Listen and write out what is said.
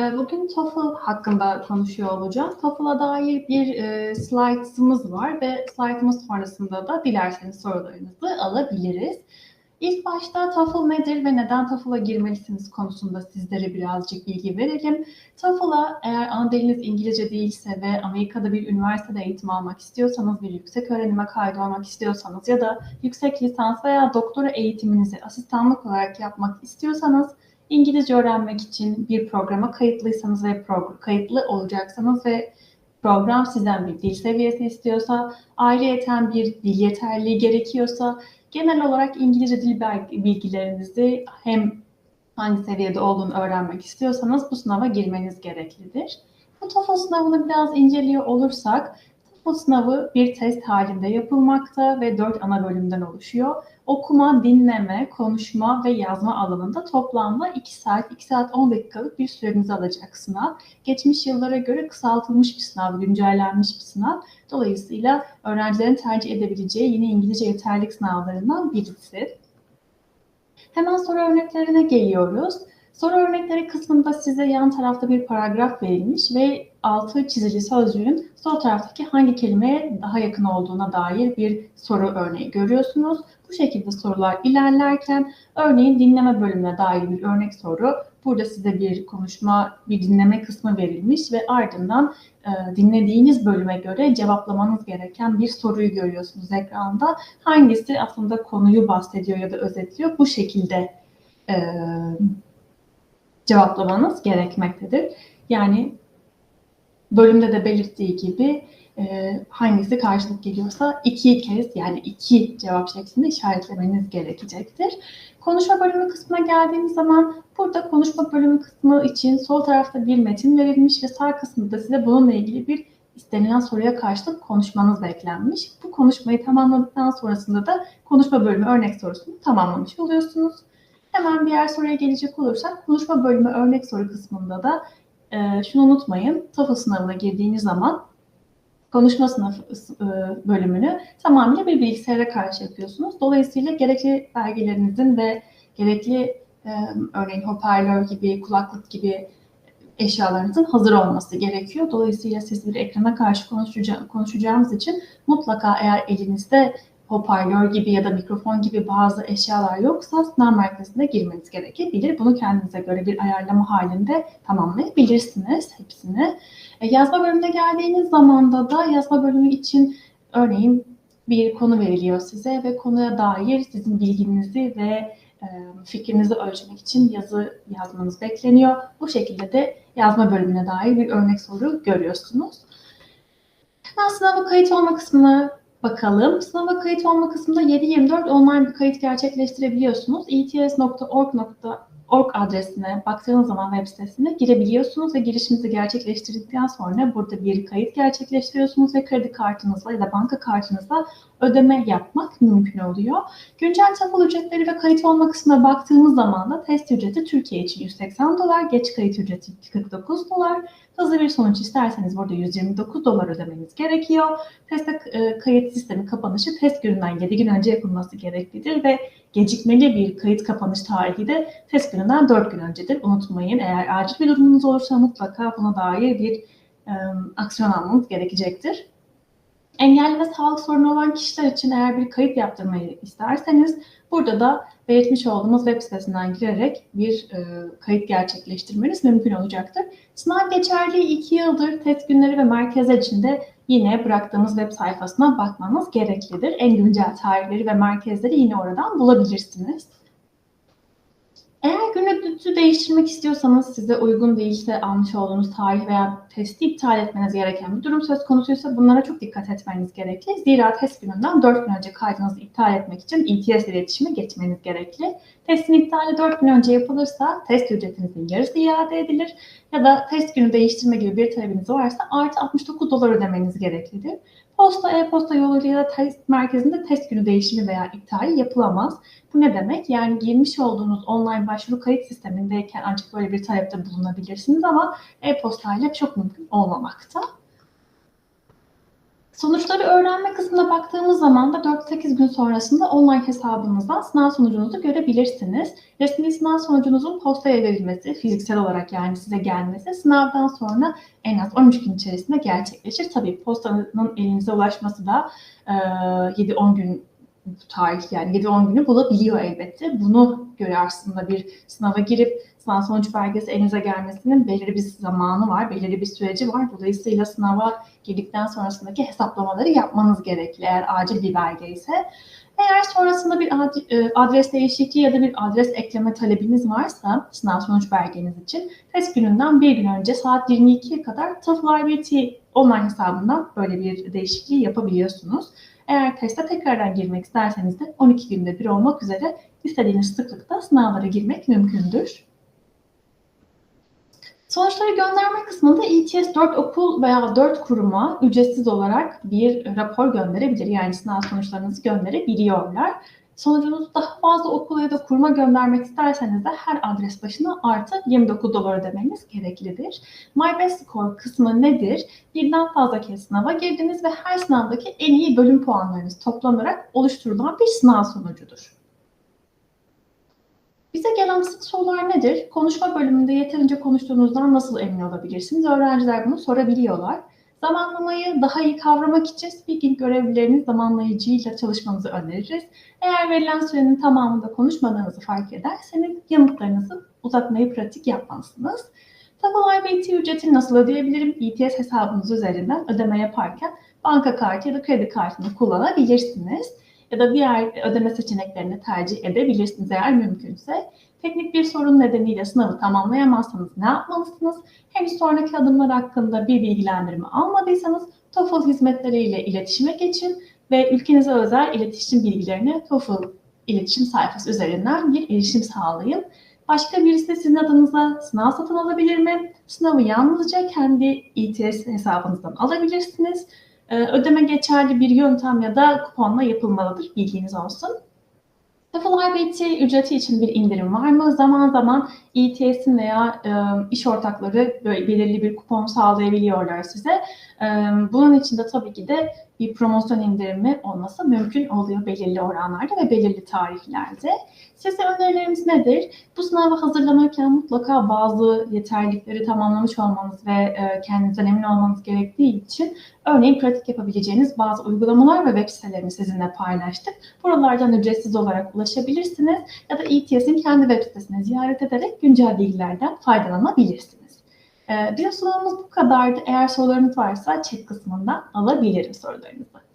Ee, bugün TOEFL hakkında konuşuyor olacağız. TOEFL'a dair bir e, slaytımız var ve slaytımız sonrasında da dilerseniz sorularınızı alabiliriz. İlk başta TOEFL nedir ve neden TOEFL'a girmelisiniz konusunda sizlere birazcık bilgi verelim. TOEFL'a eğer ana diliniz İngilizce değilse ve Amerika'da bir üniversitede eğitim almak istiyorsanız, bir yüksek öğrenime kaydolmak istiyorsanız ya da yüksek lisans veya doktora eğitiminizi asistanlık olarak yapmak istiyorsanız İngilizce öğrenmek için bir programa kayıtlıysanız ve kayıtlı olacaksanız ve program sizden bir dil seviyesi istiyorsa, ayrıyeten bir dil yeterliği gerekiyorsa, genel olarak İngilizce dil bilgilerinizi hem hangi seviyede olduğunu öğrenmek istiyorsanız bu sınava girmeniz gereklidir. Bu TOEFL sınavını biraz inceliyor olursak, TOEFL sınavı bir test halinde yapılmakta ve dört ana bölümden oluşuyor okuma, dinleme, konuşma ve yazma alanında toplamda 2 saat, 2 saat 10 dakikalık bir sürenizi alacak sınav. Geçmiş yıllara göre kısaltılmış bir sınav, güncellenmiş bir sınav. Dolayısıyla öğrencilerin tercih edebileceği yine İngilizce yeterlik sınavlarından birisi. Hemen soru örneklerine geliyoruz. Soru örnekleri kısmında size yan tarafta bir paragraf verilmiş ve altı çizili sözcüğün sol taraftaki hangi kelimeye daha yakın olduğuna dair bir soru örneği görüyorsunuz. Bu şekilde sorular ilerlerken örneğin dinleme bölümüne dair bir örnek soru. Burada size bir konuşma, bir dinleme kısmı verilmiş ve ardından e, dinlediğiniz bölüme göre cevaplamanız gereken bir soruyu görüyorsunuz ekranda. Hangisi aslında konuyu bahsediyor ya da özetliyor bu şekilde e, cevaplamanız gerekmektedir. Yani bölümde de belirttiği gibi e, hangisi karşılık geliyorsa iki kez yani iki cevap şeklinde işaretlemeniz gerekecektir. Konuşma bölümü kısmına geldiğimiz zaman burada konuşma bölümü kısmı için sol tarafta bir metin verilmiş ve sağ kısmında size bununla ilgili bir istenilen soruya karşılık konuşmanız beklenmiş. Bu konuşmayı tamamladıktan sonrasında da konuşma bölümü örnek sorusunu tamamlamış oluyorsunuz. Hemen diğer soruya gelecek olursak konuşma bölümü örnek soru kısmında da e, şunu unutmayın. TOEFL sınavına girdiğiniz zaman konuşma sınıf e, bölümünü tamamıyla bir bilgisayara karşı yapıyorsunuz. Dolayısıyla gerekli belgelerinizin ve gerekli e, örneğin hoparlör gibi, kulaklık gibi eşyalarınızın hazır olması gerekiyor. Dolayısıyla siz bir ekrana karşı konuşacağı, konuşacağınız için mutlaka eğer elinizde hoparlör gibi ya da mikrofon gibi bazı eşyalar yoksa sınav merkezine girmeniz gerekebilir. Bunu kendinize göre bir ayarlama halinde tamamlayabilirsiniz hepsini. E, yazma bölümüne geldiğiniz zamanda da yazma bölümü için örneğin bir konu veriliyor size ve konuya dair sizin bilginizi ve e, fikrinizi ölçmek için yazı yazmanız bekleniyor. Bu şekilde de yazma bölümüne dair bir örnek soru görüyorsunuz. Hemen sınava kayıt olma kısmına bakalım. Sınava kayıt olma kısmında 7-24 online bir kayıt gerçekleştirebiliyorsunuz. ets.org adresine baktığınız zaman web sitesine girebiliyorsunuz ve girişinizi gerçekleştirdikten sonra burada bir kayıt gerçekleştiriyorsunuz ve kredi kartınızla ya da banka kartınızla ödeme yapmak mümkün oluyor. Güncel TOEFL ücretleri ve kayıt olma kısmına baktığımız zaman da test ücreti Türkiye için 180 dolar, geç kayıt ücreti 49 dolar, Hızlı bir sonuç isterseniz burada 129 dolar ödemeniz gerekiyor. Teste e, kayıt sistemi kapanışı test gününden 7 gün önce yapılması gereklidir ve gecikmeli bir kayıt kapanış tarihi de test gününden 4 gün öncedir. Unutmayın eğer acil bir durumunuz olursa mutlaka buna dair bir e, aksiyon almanız gerekecektir. Engelli ve sağlık sorunu olan kişiler için eğer bir kayıt yaptırmayı isterseniz burada da belirtmiş olduğumuz web sitesinden girerek bir e, kayıt gerçekleştirmeniz mümkün olacaktır. Sınav geçerli 2 yıldır test günleri ve merkezler için de yine bıraktığımız web sayfasına bakmanız gereklidir. En güncel tarihleri ve merkezleri yine oradan bulabilirsiniz. Eğer günlüğünüzü değiştirmek istiyorsanız size uygun değilse almış olduğunuz tarih veya testi iptal etmeniz gereken bir durum söz konusuysa bunlara çok dikkat etmeniz gerekli. Zira test gününden 4 gün önce kaydınızı iptal etmek için ETS iletişime geçmeniz gerekli. Testin iptali 4 gün önce yapılırsa test ücretinizin yarısı iade edilir ya da test günü değiştirme gibi bir talebiniz varsa artı 69 dolar ödemeniz gereklidir. Posta, e-posta yoluyla test merkezinde test günü değişimi veya iptali yapılamaz. Bu ne demek? Yani girmiş olduğunuz online başvuru kayıt sistemindeyken ancak böyle bir talepte bulunabilirsiniz ama e-postayla çok mümkün olmamakta. Sonuçları öğrenme kısmına baktığımız zaman da 4-8 gün sonrasında online hesabınızdan sınav sonucunuzu görebilirsiniz. Resmi sınav sonucunuzun postaya verilmesi, fiziksel olarak yani size gelmesi sınavdan sonra en az 13 gün içerisinde gerçekleşir. Tabii postanın elinize ulaşması da e, 7-10 gün tarih yani 7-10 günü bulabiliyor elbette. Bunu göre aslında bir sınava girip sınav sonuç belgesi elinize gelmesinin belirli bir zamanı var, belirli bir süreci var. Dolayısıyla sınava girdikten sonrasındaki hesaplamaları yapmanız gerekli eğer acil bir belge ise. Eğer sonrasında bir e, adres değişikliği ya da bir adres ekleme talebiniz varsa sınav sonuç belgeniz için test gününden bir gün önce saat 22'ye kadar TOEFL IBT online hesabından böyle bir değişikliği yapabiliyorsunuz. Eğer teste tekrardan girmek isterseniz de 12 günde bir olmak üzere istediğiniz sıklıkta sınavlara girmek mümkündür. Sonuçları gönderme kısmında ETS 4 okul veya 4 kuruma ücretsiz olarak bir rapor gönderebilir. Yani sınav sonuçlarınızı gönderebiliyorlar. Sonucunuzu daha fazla okula ya da kuruma göndermek isterseniz de her adres başına artı 29 dolar ödemeniz gereklidir. My Best Score kısmı nedir? Birden fazla kez sınava girdiniz ve her sınavdaki en iyi bölüm puanlarınız toplanarak oluşturulan bir sınav sonucudur. Bize gelen sık sorular nedir? Konuşma bölümünde yeterince konuştuğunuzdan nasıl emin olabilirsiniz? Öğrenciler bunu sorabiliyorlar. Zamanlamayı daha iyi kavramak için speaking görevlilerinin zamanlayıcıyla çalışmanızı öneririz. Eğer verilen sürenin tamamında konuşmadığınızı fark ederseniz yanıtlarınızı uzatmayı pratik yapmalısınız. TOEFL IBT ücretini nasıl ödeyebilirim? ETS hesabınız üzerinden ödeme yaparken banka kartı ya da kredi kartını kullanabilirsiniz ya da diğer ödeme seçeneklerini tercih edebilirsiniz eğer mümkünse. Teknik bir sorun nedeniyle sınavı tamamlayamazsanız ne yapmalısınız? Henüz sonraki adımlar hakkında bir bilgilendirme almadıysanız TOEFL hizmetleriyle iletişime geçin ve ülkenize özel iletişim bilgilerine TOEFL iletişim sayfası üzerinden bir erişim sağlayın. Başka birisi de sizin adınıza sınav satın alabilir mi? Sınavı yalnızca kendi ETS hesabınızdan alabilirsiniz. Ee, ödeme geçerli bir yöntem ya da kuponla yapılmalıdır. Bilginiz olsun. TOEFL IBT ücreti için bir indirim var mı? Zaman zaman ETS'in veya e, iş ortakları böyle belirli bir kupon sağlayabiliyorlar size. E, bunun için de tabii ki de bir promosyon indirimi olması mümkün oluyor belirli oranlarda ve belirli tarihlerde. Size önerilerimiz nedir? Bu sınava hazırlanırken mutlaka bazı yeterlilikleri tamamlamış olmanız ve e, kendinizden emin olmanız gerektiği için örneğin pratik yapabileceğiniz bazı uygulamalar ve web sitelerini sizinle paylaştık. Buralardan ücretsiz olarak ulaşabilirsiniz ya da ETS'in kendi web sitesini ziyaret ederek güncel bilgilerden faydalanabilirsiniz. Ee, bir sunumumuz bu kadardı. Eğer sorularınız varsa chat kısmından alabilirim sorularınızı.